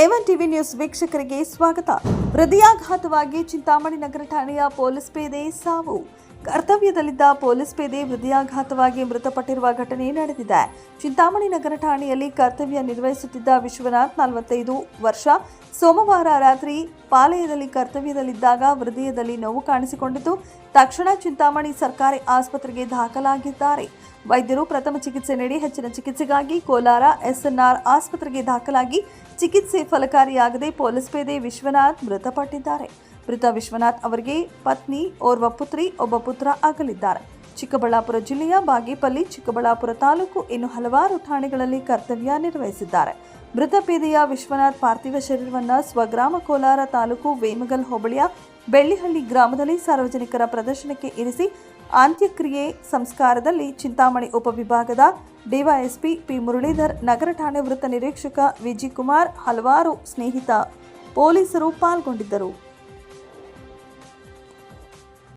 A one TV news ವೀಕ್ಷಕರಿಗೆ ಸ್ವಾಗತ. ಹೃದಯಾಘಾತವಾಗಿ ಚಿಂತಾಮಣಿ ನಗರ ಠಾಣೆಯ ಪೊಲೀಸ್ ಪೇದೆ ಸಾವು. ಕರ್ತವ್ಯದಲ್ಲಿದ್ದ ಪೊಲೀಸ್ ಪೇದೆ ಹೃದಯಾಘಾತವಾಗಿ ಮೃತಪಟ್ಟಿರುವ ಘಟನೆ ನಡೆದಿದೆ. ಚಿಂತಾಮಣಿ ನಗರ ಠಾಣೆಯಲ್ಲಿ ಕರ್ತವ್ಯ ನಿರ್ವಹಿಸುತ್ತಿದ್ದ ವಿಶ್ವನಾಥ್ ನಲವತ್ತೈದು ವರ್ಷ ಸೋಮವಾರ ರಾತ್ರಿ ಪಾಲಯದಲ್ಲಿ ಕರ್ತವ್ಯದಲ್ಲಿದ್ದಾಗ ಹೃದಯದಲ್ಲಿ ನೋವು ಕಾಣಿಸಿಕೊಂಡಿತು ತಕ್ಷಣ ಚಿಂತಾಮಣಿ ಸರ್ಕಾರಿ ಆಸ್ಪತ್ರೆಗೆ ದಾಖಲಾಗಿದ್ದಾರೆ. ವೈದ್ಯರು ಪ್ರಥಮ ಚಿಕಿತ್ಸೆ ನೀಡಿ ಹೆಚ್ಚಿನ ಚಿಕಿತ್ಸೆಗಾಗಿ ಕೋಲಾರ ಎಸ್ಎನ್ಆರ್ ಆಸ್ಪತ್ರೆಗೆ ದಾಖಲಾಗಿ ಚಿಕಿತ್ಸೆ ಫಲಕಾರಿಯಾಗದೆ ಪೊಲೀಸ್ ಪೇದೆ ವಿಶ್ವನಾಥ್ ಮೃತಪಟ್ಟಿದ್ದಾರೆ. ಮೃತ ವಿಶ್ವನಾಥ್ ಅವರಿಗೆ ಪತ್ನಿ, ಓರ್ವ ಪುತ್ರಿ, ಒಬ್ಬ ಪುತ್ರ ಆಗಲಿದ್ದಾರೆ. ಚಿಕ್ಕಬಳ್ಳಾಪುರ ಜಿಲ್ಲೆಯ ಬಾಗೇಪಲ್ಲಿ, ಚಿಕ್ಕಬಳ್ಳಾಪುರ ತಾಲೂಕು ಇನ್ನು ಹಲವಾರು ಠಾಣೆಗಳಲ್ಲಿ ಕರ್ತವ್ಯ ನಿರ್ವಹಿಸಿದ್ದಾರೆ. ಮೃತ ಪೇದೆಯ ವಿಶ್ವನಾಥ್ ಪಾರ್ಥಿವ ಶರೀರವನ್ನು ಸ್ವಗ್ರಾಮ ಕೋಲಾರ ತಾಲೂಕು ವೇಮಗಲ್ ಹೋಬಳಿಯ ಬೆಳ್ಳಿಹಳ್ಳಿ ಗ್ರಾಮದಲ್ಲಿ ಸಾರ್ವಜನಿಕರ ಪ್ರದರ್ಶನಕ್ಕೆ ಇರಿಸಿ ಅಂತ್ಯಕ್ರಿಯೆ ಸಂಸ್ಕಾರದಲ್ಲಿ ಚಿಂತಾಮಣಿ ಉಪವಿಭಾಗದ ಡಿವೈಎಸ್ಪಿ ಪಿ ಮುರಳೀಧರ್, ನಗರ ಠಾಣೆ ವೃತ್ತ ನಿರೀಕ್ಷಕ ವಿಜಿ ಕುಮಾರ್ ಹಲವಾರು ಸ್ನೇಹಿತ ಪೊಲೀಸರು ಪಾಲ್ಗೊಂಡಿದ್ದರು.